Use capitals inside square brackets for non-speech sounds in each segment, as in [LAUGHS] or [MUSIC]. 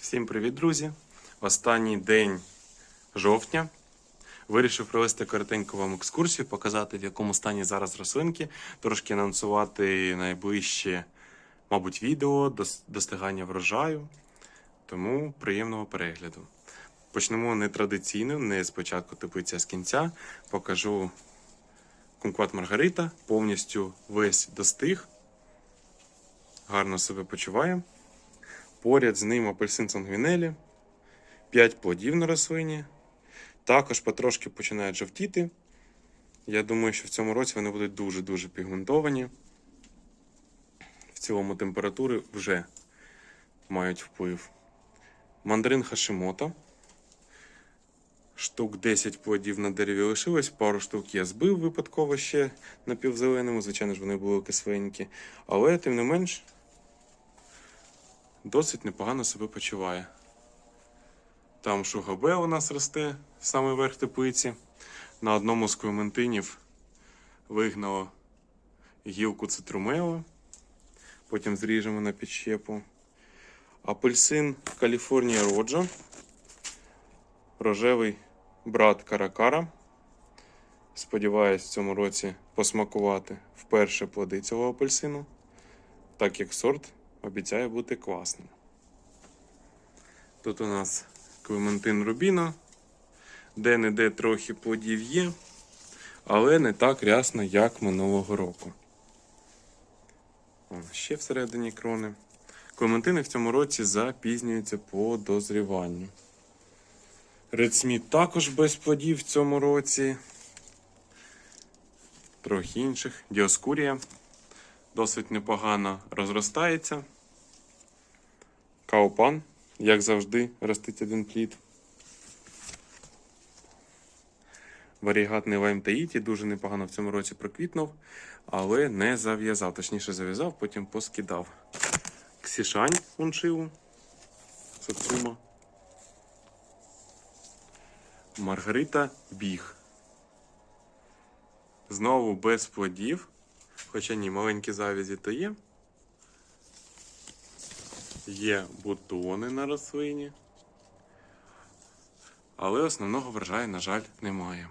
Всім привіт, друзі! Останній день жовтня. Вирішив провести коротеньку вам екскурсію, показати, в якому стані зараз рослинки, трошки анонсувати найближче, мабуть, відео, достигання врожаю. Тому приємного перегляду. Почнемо не традиційно, не спочатку теплиця а з кінця. Покажу кумкват Маргарита, повністю весь достиг. Гарно себе почуває. Поряд з ним апельсин сангвінелі, 5 плодів на рослині. Також потрошки починають жовтіти. Я думаю, що в цьому році вони будуть дуже-дуже пігментовані. В цілому температури вже мають вплив. Мандарин Хашимото. Штук 10 плодів на дереві лишилось, пару штук я збив випадково ще напівзеленому. Звичайно ж, вони були кисленькі. Але, тим не менш, досить непогано себе почуває. Там шугабе у нас росте, саме верх теплиці. На одному з клементинів вигнало гілку цитрумео. Потім зріжемо на підщепу. Апельсин Каліфорнія Роджа. Рожевий брат Каракара. Сподіваюсь, в цьому році посмакувати вперше плоди цього апельсину, так як сорт обіцяє бути класним. Тут у нас Клементин Рубіно, де-не-де трохи плодів є, але не так рясно, як минулого року. О, ще всередині крони. Клементини в цьому році запізнюються по дозріванню. Редсміт також без плодів в цьому році. Трохи інших. Діоскурія досить непогано розростається. Каупан, як завжди, ростить один плід. Варігатний лайм Таїті дуже непогано в цьому році проквітнув, але не зав'язав. Точніше зав'язав, потім поскидав. Ксішань уншиву. Сацума. Маргарита Біг. Знову без плодів. Хоча ні, маленькі завязі то є. Є бутони на рослині. Але основного врожаю, на жаль, немає.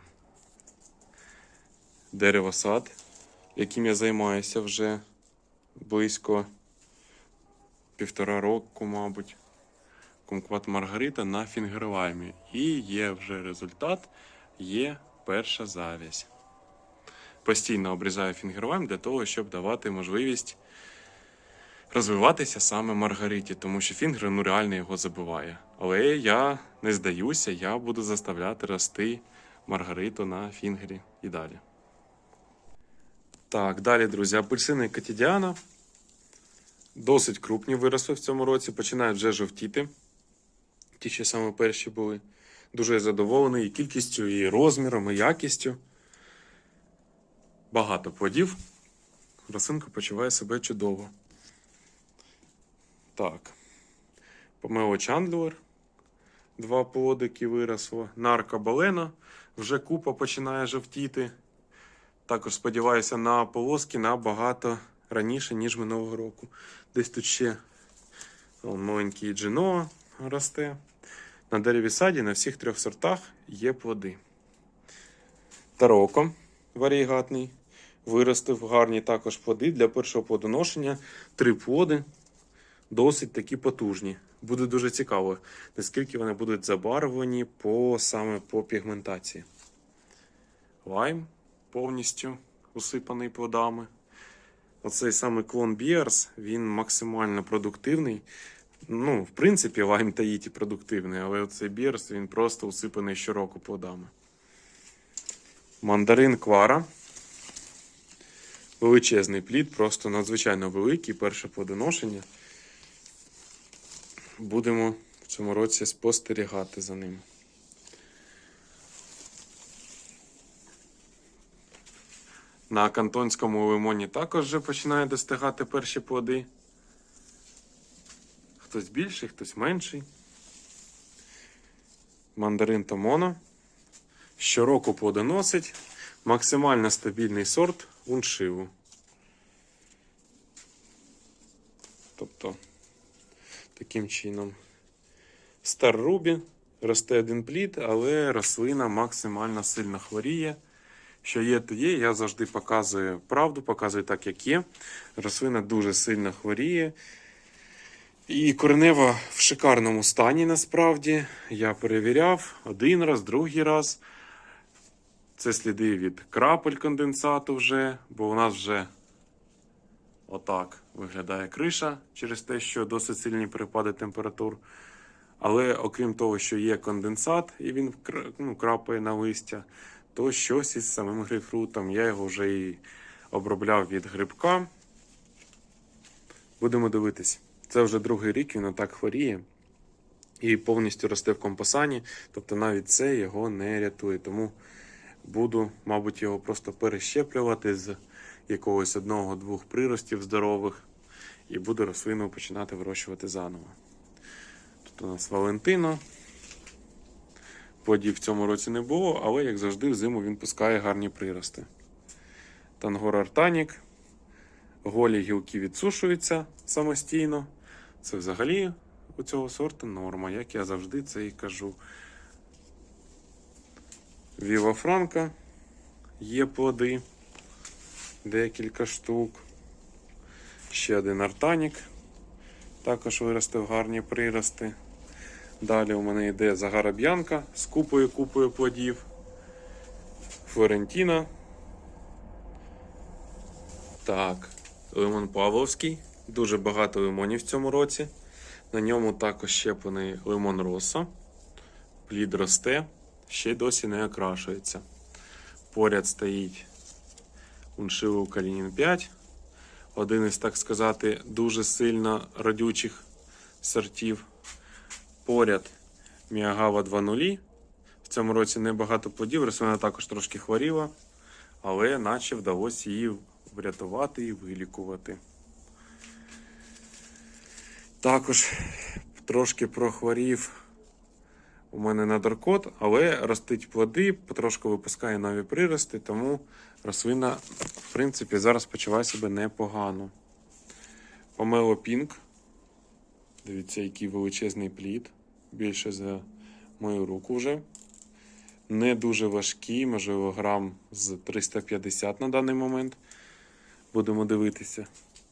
Дерево сад, яким я займаюся вже близько півтора року, мабуть. Кумкват Маргарита на фінгерлаймі. І є вже результат, є перша завязь. Постійно обрізаю фінгерлайм для того, щоб давати можливість розвиватися саме Маргариті, тому що фінгер ну, реально його забиває. Але я не здаюся, я буду заставляти рости Маргариту на фінгері і далі. Так, далі, друзі, апельсини Катідіана. Досить крупні виросли в цьому році, починають вже жовтіти. Ті, що саме перші були. Дуже задоволений і кількістю, і розміром, і якістю. Багато плодів. Росинка почуває себе чудово. Так. Помело Чандлер. Два плодики виросло. Нарка Балена. Вже купа починає жовтіти. Також сподіваюся на полоски набагато раніше, ніж минулого року. Десь тут ще маленький Джиноа росте. На дереві саді на всіх трьох сортах є плоди. Тароко варігатний. Виростив гарні також плоди для першого плодоношення. Три плоди досить такі потужні. Буде дуже цікаво, наскільки вони будуть забарвлені по, саме по пігментації. Лайм повністю усипаний плодами. Оцей саме клон Біарс, він максимально продуктивний. Ну, в принципі, лайм Таїті продуктивний, але оцей Біарс він просто усипаний щороку плодами. Мандарин Квара. Величезний плід, просто надзвичайно великий. Перше плодоношення. Будемо в цьому році спостерігати за ним. На кантонському лимоні також вже починає достигати перші плоди. Хтось більший, хтось менший. Мандарин Томоно. Щороку плодоносить. Максимально стабільний сорт уншиву. Тобто, таким чином Старрубі росте один плід, але рослина максимально сильно хворіє. Що є, то є. Я завжди показую правду, показую так, як є. Рослина дуже сильно хворіє. І коренева в шикарному стані насправді. Я перевіряв один раз, другий раз. Це сліди від крапель конденсату вже, бо у нас вже отак виглядає криша через те, що досить сильні перепади температур. Але окрім того, що є конденсат і він ну, крапає на листя, то щось із самим грейпфрутом. Я його вже і обробляв від грибка. Будемо дивитись. Це вже другий рік він отак хворіє і повністю росте в компосані. Тобто навіть це його не рятує. Тому буду, мабуть, його просто перещеплювати з якогось одного-двох приростів здорових, і буду рослину починати вирощувати заново. Тут у нас Валентино. Плодів в цьому році не було, але, як завжди, взиму він пускає гарні прирости. Тангор Артанік. Голі гілки відсушуються самостійно. Це взагалі у цього сорту норма, як я завжди це і кажу. Віва Франка є плоди, декілька штук. Ще один артанік. Також виростив гарні прирости. Далі у мене йде загараб'янка з купою купою плодів. Флорентіна. Так, лимон Павловський. Дуже багато лимонів в цьому році. На ньому також щеплений лимон Росса. Плід росте, ще досі не окрашується. Поряд стоїть Уншилу Калінін 5. Один із, так сказати, дуже сильно родючих сортів. Поряд Міагава 2.0. В цьому році небагато плодів, рослина також трошки хворіла, але наче вдалося її врятувати і вилікувати. Також трошки прохворів у мене на даркот, але ростить плоди, потрошку випускає нові прирости, тому рослина, в принципі, зараз почуває себе непогано. Помело Пінк. Дивіться, який величезний плід. Більше за мою руку вже. Не дуже важкий, можливо, грам з 350 на даний момент. Будемо дивитися,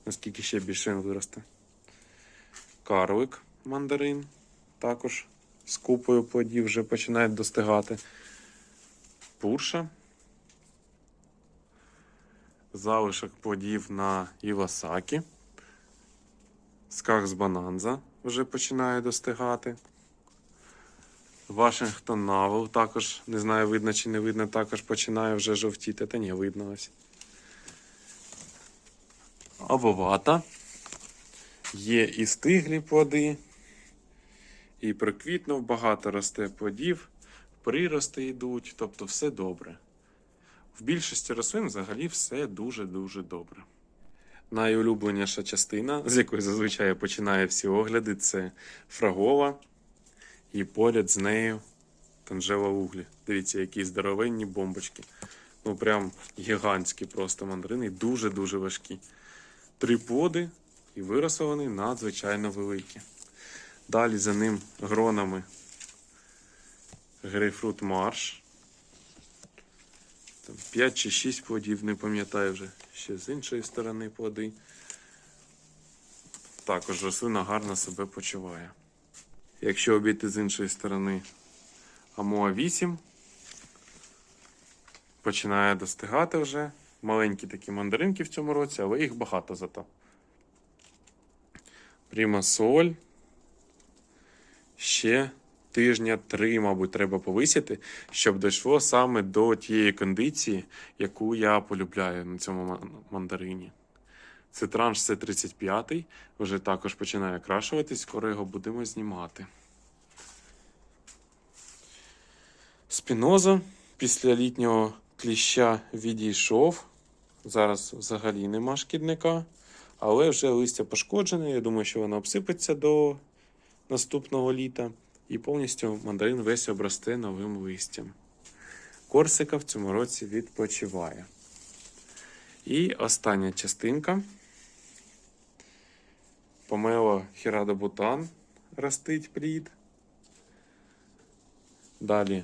наскільки ще більше він виросте. Карлик мандарин. Також з купою плодів вже починають достигати. Пурша. Залишок плодів на Івасакі. Скарс Бананза вже починає достигати. Вашингтон Навел також, не знаю, видно чи не видно, також починає вже жовтіти. Та ні, видно ось. Обовата. Є і стиглі плоди, і приквітнув, багато росте плодів, прирости йдуть, тобто все добре. В більшості рослин взагалі все дуже-дуже добре. Найулюбленіша частина, з якої зазвичай я починаю всі огляди, це фрагова. І поряд з нею танжела углі. Дивіться, які здоровенні бомбочки. Ну, прям гігантські просто мандарини, дуже-дуже важкі. Три плоди, і виросли вони надзвичайно великі. Далі за ним гронами грейпфрут марш. Там 5 чи 6 плодів, не пам'ятаю вже. Ще з іншої сторони плоди. Також рослина гарно себе почуває. Якщо обійти з іншої сторони Амоа 8, починає достигати вже. Маленькі такі мандаринки в цьому році, але їх багато зато. Пріма соль. Ще тижня три, мабуть, треба повисити, щоб дійшло саме до тієї кондиції, яку я полюбляю на цьому мандарині. Це транш С35, вже також починає окрашуватись, скоро його будемо знімати. Спіноза після літнього кліща відійшов. Зараз взагалі нема шкідника, але вже листя пошкоджене. Я думаю, що воно обсипеться до наступного літа і повністю мандарин весь обросте новим листям. Корсика в цьому році відпочиває. І остання частинка. Помело Хірадо Бутан ростить плід. Далі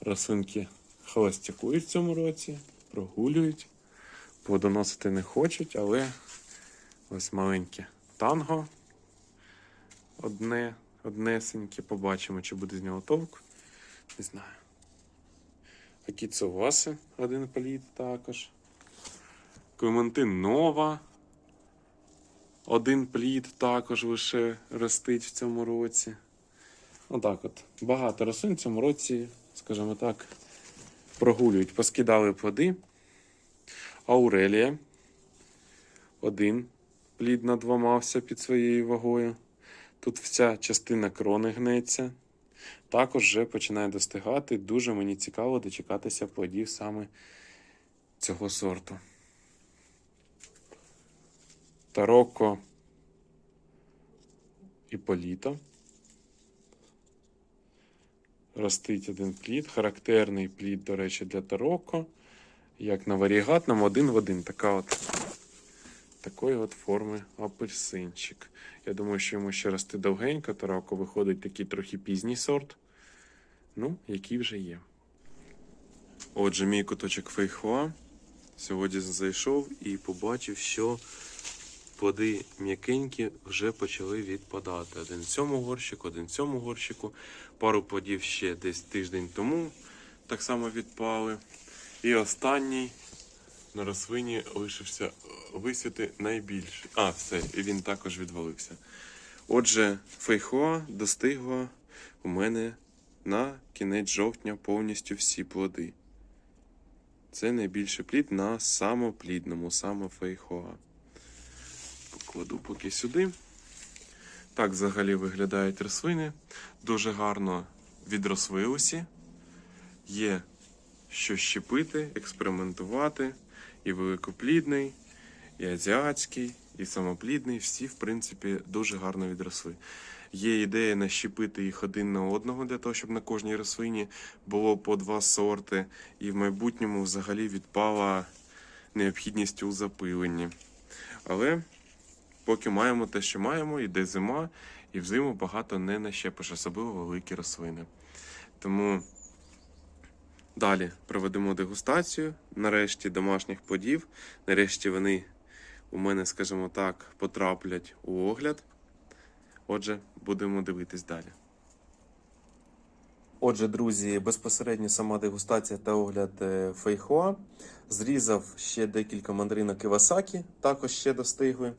рослинки холостякують в цьому році, прогулюють, плодоносити не хочуть, але ось маленьке танго. Одне, однесеньке. Побачимо, чи буде з нього толк. Не знаю. Акіцоваси один політ також. Клементин Нова. Один плід також лише ростить в цьому році. Отак от. Багато рослин в цьому році, скажімо так, прогулюють. Поскидали плоди. Аурелія. Один плід надламався під своєю вагою. Тут вся частина крони гнеться. Також вже починає достигати. Дуже мені цікаво дочекатися плодів саме цього сорту. Тароко Іполіто. Ростить один плід. Характерний плід, до речі, для тароко. Як на варігатному, один в один. Така от, такої от форми апельсинчик. Я думаю, що йому ще рости довгенько. Тароко виходить такий трохи пізній сорт. Ну, який вже є. Отже, мій куточок фейхоа. Сьогодні зайшов і побачив, що плоди м'якенькі вже почали відпадати. Один в цьому горщику, один в цьому горщику. Пару плодів ще десь тиждень тому так само відпали. І останній на рослині лишився е, висіти найбільший. А, все, і він також відвалився. Отже, фейхоа достигла у мене на кінець жовтня повністю всі плоди. Це найбільший плід на самоплідному, саме фейхоа. Покладу поки сюди. Так взагалі виглядають рослини. Дуже гарно відросли усі. Є що щепити, експериментувати. І великоплідний, і азіатський, і самоплідний. Всі, в принципі, дуже гарно відросли. Є ідея нащепити їх один на одного для того, щоб на кожній рослині було по два сорти, і в майбутньому взагалі відпала необхідність у запиленні. Але поки маємо те, що маємо, іде зима, і взиму багато не нащепиш, особливо великі рослини. Тому далі проведемо дегустацію. Нарешті домашніх плодів. Нарешті вони у мене, скажімо так, потраплять у огляд. Отже, будемо дивитись далі. Отже, друзі, безпосередньо сама дегустація та огляд е, фейхоа. Зрізав ще декілька мандаринок Івасакі, також ще достигли.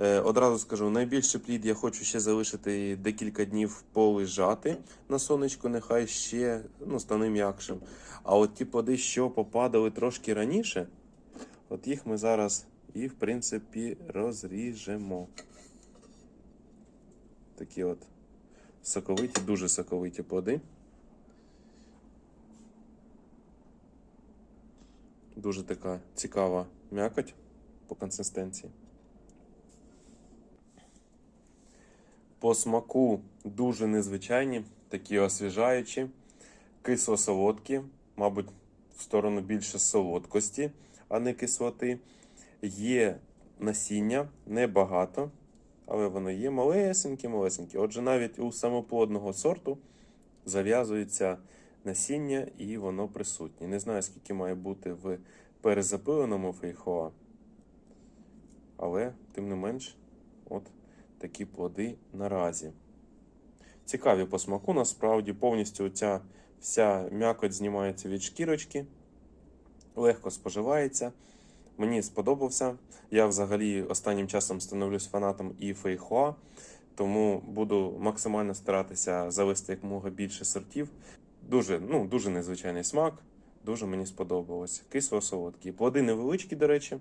Е, Одразу скажу, найбільший плід я хочу ще залишити декілька днів полежати на сонечку, нехай ще ну, стане м'якшим. А от ті плоди, що попадали трошки раніше, от їх ми зараз і, в принципі, розріжемо. Такі от соковиті, дуже соковиті плоди. Дуже така цікава м'якоть по консистенції. По смаку дуже незвичайні, такі освіжаючі, кисло-солодкі, мабуть, в сторону більше солодкості, а не кислоти. Є насіння, небагато, але воно є малесеньке, малесеньке. Отже, навіть у самоплодного сорту зав'язується насіння і воно присутнє. Не знаю, скільки має бути в перезапиленому фейхоа, але тим не менш, от такі плоди наразі. Цікаві по смаку, насправді, повністю ця вся м'якоть знімається від шкірочки, легко споживається. Мені сподобався. Я взагалі останнім часом становлюсь фанатом і фейхоа, тому буду максимально старатися завести якомога більше сортів. Дуже, ну, дуже незвичайний смак, дуже мені сподобалось. Кисло-солодкі. Плоди невеличкі, до речі.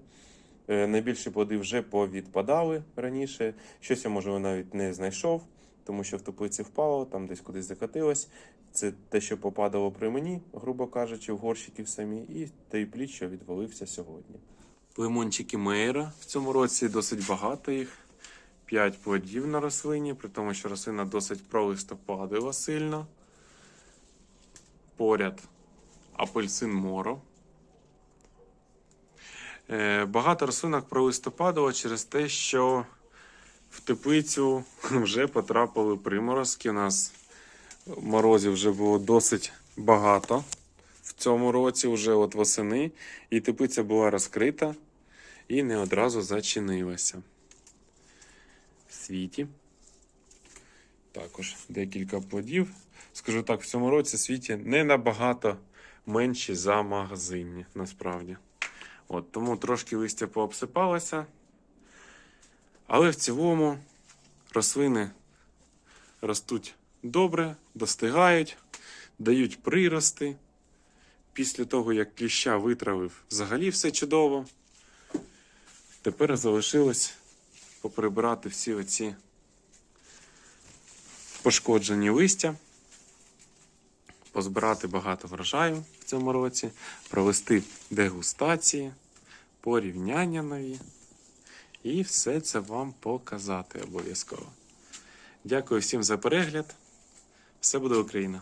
Е, Найбільші плоди вже повідпадали раніше. Щось я, можливо, навіть не знайшов, тому що в теплиці впало, там десь кудись закатилось. Це те, що попадало при мені, грубо кажучи, в горщиків самі, і той плід, що відвалився сьогодні. Лимончики Мейера в цьому році досить багато їх. 5 плодів на рослині, при тому, що рослина досить пролистопадила сильно. Поряд апельсин Моро. Е, Багато рослинок пролистопадило через те, що в теплицю [LAUGHS] вже потрапили приморозки. У нас Морозів вже було досить багато в цьому році, вже от восени, і теплиця була розкрита і не одразу зачинилася. В світі. Також декілька плодів. Скажу так, в цьому році світі не набагато менші за магазинні, насправді. От, тому трошки листя пообсипалося. Але в цілому рослини ростуть добре, достигають, дають прирости. Після того, як кліща витравив, взагалі все чудово. Тепер залишилось поприбирати всі оці пошкоджені листя, позбирати багато врожаю цьому році, провести дегустації, порівняння нові. І все це вам показати обов'язково. Дякую всім за перегляд. Все буде Україна!